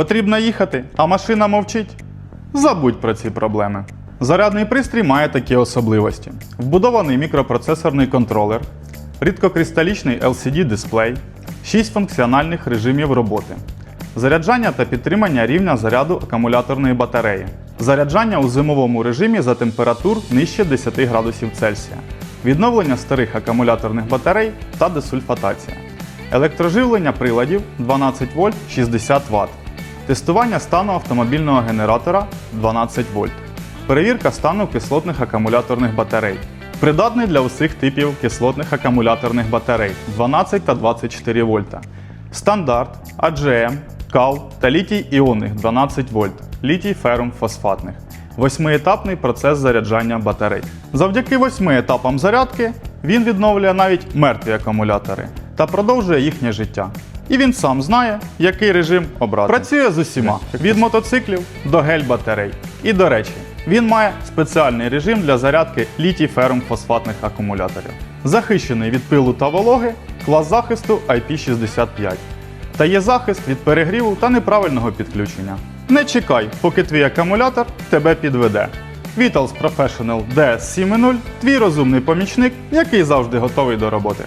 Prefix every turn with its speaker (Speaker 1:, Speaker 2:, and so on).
Speaker 1: Потрібно їхати, а машина мовчить? Забудь про ці проблеми. Зарядний пристрій має такі особливості: вбудований мікропроцесорний контролер, рідкокристалічний LCD-дисплей, 6 функціональних режимів роботи, заряджання та підтримання рівня заряду акумуляторної батареї, заряджання у зимовому режимі за температур нижче 10 градусів Цельсія, відновлення старих акумуляторних батарей та десульфатація, електроживлення приладів 12 вольт 60 Вт, тестування стану автомобільного генератора 12 вольт, перевірка стану кислотних акумуляторних батарей. Придатний для усіх типів кислотних акумуляторних батарей 12 та 24 вольта. Стандарт, AGM, КАЛ та літій іонних 12 вольт, літій ферум фосфатних. Восьмиетапний процес заряджання батарей. Завдяки восьми етапам зарядки він відновлює навіть мертві акумулятори та продовжує їхнє життя. І він сам знає, який режим обрати. Працює з усіма від мотоциклів до гель-батарей. І до речі, він має спеціальний режим для зарядки літій ферум фосфатних акумуляторів. Захищений від пилу та вологи, клас захисту IP65. Та є захист від перегріву та неправильного підключення. Не чекай, поки твій акумулятор тебе підведе. Vitals Professional DS70 – твій розумний помічник, який завжди готовий до роботи.